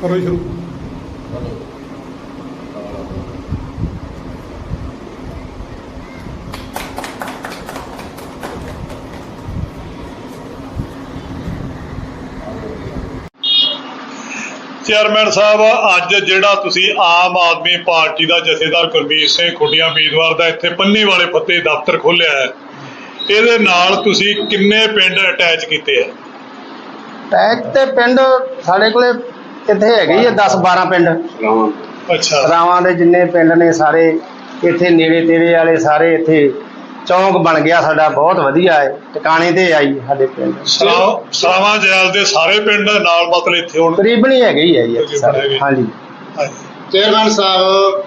ਕਰੋ ਸ਼ੁਰੂ। ਚੇਅਰਮੈਨ ਸਾਹਿਬ ਅੱਜ ਜਿਹੜਾ ਤੁਸੀਂ ਆਮ ਆਦਮੀ ਪਾਰਟੀ ਦਾ ਜਥੇਦਾਰ ਗੁਰਮੀਤ ਸਿੰਘ ਖੁੱਡੀਆਂ ਉਮੀਦਵਾਰ ਦਾ ਇੱਥੇ ਪੰਨੀ ਵਾਲੇ ਫੱਤੇ ਦਫ਼ਤਰ ਖੋਲ੍ਹਿਆ ਹੈ ਇਹਦੇ ਨਾਲ ਤੁਸੀਂ ਕਿੰਨੇ ਪਿੰਡ ਅਟੈਚ ਕੀਤੇ ਆ? ਟੈਕ ਤੇ ਪਿੰਡ ਸਾਡੇ ਕੋਲੇ ਇੱਥੇ ਹੈਗੇ ਹੀ 10 12 ਪਿੰਡ। ਅੱਛਾ। ਰਾਵਾਂ ਦੇ ਜਿੰਨੇ ਪਿੰਡ ਨੇ ਸਾਰੇ ਇੱਥੇ ਨੇੜੇ ਤੇੜੇ ਵਾਲੇ ਸਾਰੇ ਇੱਥੇ ਚੌਂਕ ਬਣ ਗਿਆ ਸਾਡਾ ਬਹੁਤ ਵਧੀਆ ਹੈ। ਟਿਕਾਣੇ ਤੇ ਆਈ ਸਾਡੇ ਪਿੰਡ। ਸਰਾਵਾਂ ਜੈਲ ਦੇ ਸਾਰੇ ਪਿੰਡ ਨਾਲ ਮਤਲਬ ਇੱਥੇ ਹੁਣ? ਤਕਰੀਬਨ ਹੀ ਹੈਗੇ ਹੀ ਹੈ ਜੀ ਸਾਰੇ। ਹਾਂਜੀ। ਚੇਅਰਮੈਨ ਸਾਹਿਬ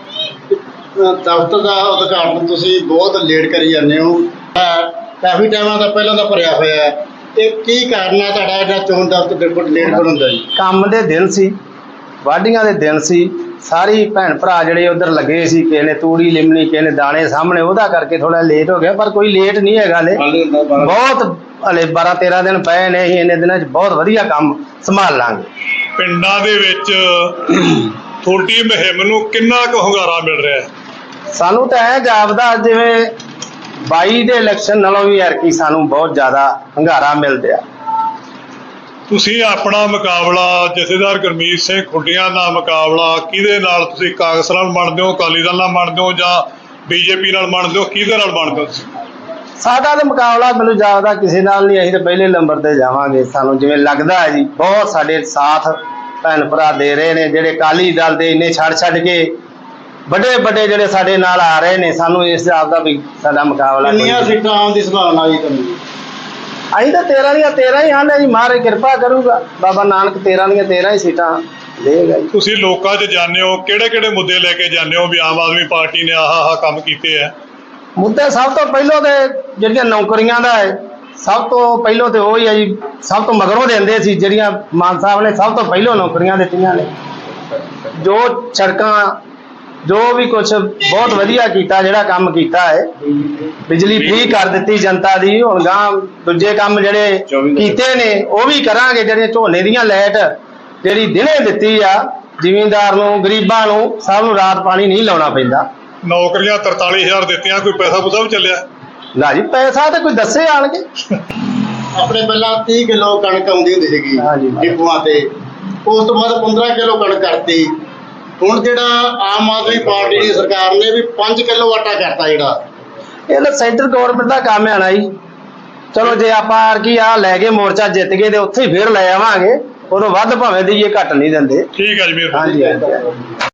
ਦਫ਼ਤਰ ਦਾ ਉਦਘਾਟਨ ਤੁਸੀਂ ਬਹੁਤ ਲੇਟ ਕਰੀ ਜਾਂਦੇ ਹੋ। ਕਾਫੀ ਟਾਈਮਾਂ ਦਾ ਪਹਿਲਾਂ ਦਾ ਭਰਿਆ ਹੋਇਆ ਹੈ। ਇਹ ਕੀ ਕਾਰਨ ਹੈ ਤੁਹਾਡਾ ਜਿਹੜਾ ਚੋਣ ਦਫ਼ਤਰ ਬਿਲਕੁਲ ਲੇਟ ਬਣਾਉਂਦਾ ਜੀ? ਕੰਮ ਦੇ ਦਿਨ ਸੀ ਵਾਢੀਆਂ ਦੇ ਦਿਨ ਸੀ ਸਾਰੀ ਭੈਣ ਭਰਾ ਜਿਹੜੇ ਉਧਰ ਲੱਗੇ ਸੀ ਕਿਸੇ ਨੇ ਤੂੜੀ ਲਿਮਣੀ ਕਿਸੇ ਨੇ ਦਾਣੇ ਸਾਹਮਣੇ ਉਹਦਾ ਕਰਕੇ ਥੋੜਾ ਲੇਟ ਹੋ ਗਿਆ ਪਰ ਕੋਈ ਲੇਟ ਨਹੀਂ ਹੈਗਾ ਲੈ ਬਹੁਤ ਹਲੇ 12 13 ਦਿਨ ਪਏ ਨੇ ਅਸੀਂ ਇੰਨੇ ਦਿਨਾਂ 'ਚ ਬਹੁਤ ਵਧੀਆ ਕੰਮ ਸੰਭਾਲ ਲਾਂਗੇ। ਪਿੰਡਾਂ ਦੇ ਵਿੱਚ ਤੁਹਾਡੀ ਮੁਹਿੰਮ ਨੂੰ ਕਿੰਨਾ ਕੁ ਹੁੰਗਾਰਾ ਮਿਲ ਰਿਹਾ ਹੈ? ਸਾਨੂੰ ਤਾਂ ਐ ਜਾਪਦਾ ਜਿਵੇਂ 22 ਦੇ ਇਲੈਕਸ਼ਨ ਨਾਲੋਂ ਵੀ ਐਰਕੀ ਸਾਨੂੰ ਬਹੁਤ ਜ਼ਿਆਦਾ ਹੰਗਾਰਾ ਮਿਲ ਰਿਹਾ ਤੁਸੀਂ ਆਪਣਾ ਮੁਕਾਬਲਾ ਜਥੇਦਾਰ ਗੁਰਮੀਤ ਸਿੰਘ ਖੁੱਡੀਆਂ ਦਾ ਮੁਕਾਬਲਾ ਕਿਹਦੇ ਨਾਲ ਤੁਸੀਂ ਕਾਂਗਰਸ ਨਾਲ ਮੰਨਦੇ ਹੋ ਅਕਾਲੀ ਦਲ ਨਾਲ ਮੰਨਦੇ ਹੋ ਜਾਂ ਬੀਜੇਪੀ ਨਾਲ ਮੰਨਦੇ ਹੋ ਕਿਹਦੇ ਨਾਲ ਮੰਨਦੇ ਹੋ ਤੁਸੀਂ? ਸਾਡਾ ਤਾਂ ਮੁਕਾਬਲਾ ਮੈਨੂੰ ਜਾਪਦਾ ਕਿਸੇ ਨਾਲ ਨਹੀਂ ਅਸੀਂ ਤਾਂ ਪਹਿਲੇ ਨੰਬਰ ਤੇ ਜਾਵਾਂਗੇ ਸਾਨੂੰ ਜਿਵੇਂ ਲੱਗਦਾ ਹੈ ਜੀ ਬਹੁਤ ਸਾਡੇ ਸਾਥ ਭੈਣ ਭਰਾ ਦੇ ਰਹੇ ਨੇ ਜਿਹੜੇ ਅਕਾਲੀ ਦਲ ਦੇ ਇੰਨੇ ਛੱਡ ਛੱਡ ਕੇ ਵੱਡੇ ਵੱਡੇ ਜਿਹੜੇ ਸਾਡੇ ਨਾਲ ਆ ਰਹੇ ਨੇ ਸਾਨੂੰ ਇਸ ਜਾਪ ਦਾ ਵੀ ਸਾਡਾ ਮੁਕਾਬਲਾ ਕੋਈ ਕਿੰਨੀਆਂ ਨਹੀਂ। ਸੀਟਾਂ ਆਉਣ ਦੀ ਸੰਭਾਵਨਾ ਜੀ ਤੁਹਾਨੂੰ? ਅਸੀਂ ਤਾਂ 13 ਦੀਆਂ 13 ਹੀ ਆਨੇ ਜੀ ਮਹਾਰਾਜ ਕਿਰਪਾ ਕਰੂਗਾ। ਬਾਬਾ ਨਾਨਕ 13 ਦੀਆਂ 13 ਹੀ ਸੀਟਾਂ ਦੇਗਾ ਜੀ ਤੁਸੀਂ ਲੋਕਾਂ 'ਚ ਜਾਂਦੇ ਹੋ ਕਿਹੜੇ ਕਿਹੜੇ ਮੁੱਦੇ ਲੈ ਕੇ ਜਾਂਦੇ ਹੋ ਵੀ ਆਮ ਆਦਮੀ ਪਾਰਟੀ ਨੇ ਆਹ ਆਹ ਕੰਮ ਕੀਤੇ ਆ? ਮੁੱਦੇ ਸਭ ਤੋਂ ਪਹਿਲਾਂ ਤੇ ਜਿਹੜੀਆਂ ਨੌਕਰੀਆਂ ਦਾ ਹੈ ਸਭ ਤੋਂ ਪਹਿਲਾਂ ਤੇ ਉਹ ਹੀ ਹੈ ਜੀ ਸਭ ਤੋਂ ਮਗਰੋਂ ਦਿੰਦੇ ਸੀ ਜਿਹੜੀਆਂ ਮਾਨ ਸਾਹਿਬ ਨੇ ਸਭ ਤੋਂ ਪਹਿਲਾਂ ਨੌਕਰੀਆਂ ਦਿੱਤੀਆਂ ਨੇ। ਜੋ ਸੜਕਾਂ ਜੋ ਵੀ ਕੁਝ ਬਹੁਤ ਵਧੀਆ ਕੀਤਾ ਜਿਹੜਾ ਕੰਮ ਕੀਤਾ ਹੈ ਬਿਜਲੀ ਫ੍ਰੀ ਕਰ ਦਿੱਤੀ ਜਨਤਾ ਦੀ ਹੁਣ ਗਾਂ ਦੂਜੇ ਕੰਮ ਜਿਹੜੇ ਕੀਤੇ ਨੇ ਉਹ ਵੀ ਕਰਾਂਗੇ ਜਿਹੜੇ ਝੋਨੇ ਦੀਆਂ ਲਾਈਟ ਜਿਹੜੀ ਦਿਨੇ ਦਿੱਤੀ ਆ ਜ਼ਿਮੀਂਦਾਰ ਨੂੰ ਗਰੀਬਾਂ ਨੂੰ ਸਭ ਨੂੰ ਰਾਤ ਪਾਣੀ ਨਹੀਂ ਲਾਉਣਾ ਪੈਂਦਾ। ਨੌਕਰੀਆਂ 43000 ਦਿੱਤੀਆਂ ਕੋਈ ਪੈਸਾ ਪੂਸਾ ਵੀ ਚੱਲਿਆ? ਨਾ ਜੀ ਪੈਸਾ ਤਾਂ ਕੋਈ ਦੱਸੇ ਆਣਗੇ। ਆਪਣੇ ਪਹਿਲਾਂ 30 ਕਿਲੋ ਕਣਕ ਆਉਂਦੀ ਹੁੰਦੀ ਸੀਗੀ ਹਾਂਜੀ। ਡਿਪੂਆਂ ਤੇ। ਉਸ ਤੋਂ ਬਾਅਦ 15 ਕਿਲੋ ਕਣਕ ਕਰਤੀ ਹੁਣ ਜਿਹੜਾ ਆਮ ਆਦਮੀ ਪਾਰਟੀ ਦੀ ਸਰਕਾਰ ਨੇ ਵੀ 5 ਕਿਲੋ ਆਟਾ ਕਰਤਾ ਜਿਹੜਾ। ਇਹ ਤਾਂ ਸੈਂਟਰ ਗਵਰਨਮੈਂਟ ਦਾ ਕੰਮ ਹੈ ਨਾ ਜੀ। ਚਲੋ ਜੇ ਆਪਾਂ ਕੀ ਆ ਲੈ ਕੇ ਮੋਰਚਾ ਜਿੱਤ ਗਏ ਤੇ ਉੱਥੇ ਹੀ ਫੇਰ ਲੈ ਆਵਾਂਗੇ। ਉਦੋਂ ਵੱਧ ਭਾਵੇਂ ਦਈਏ ਘੱਟ ਨਹੀਂ ਦਿੰਦੇ। ਠੀਕ ਹੈ ਜੀ ਮਿਹਰਬਾਨੀ ਹਾਂਜੀ ਹਾਂਜੀ।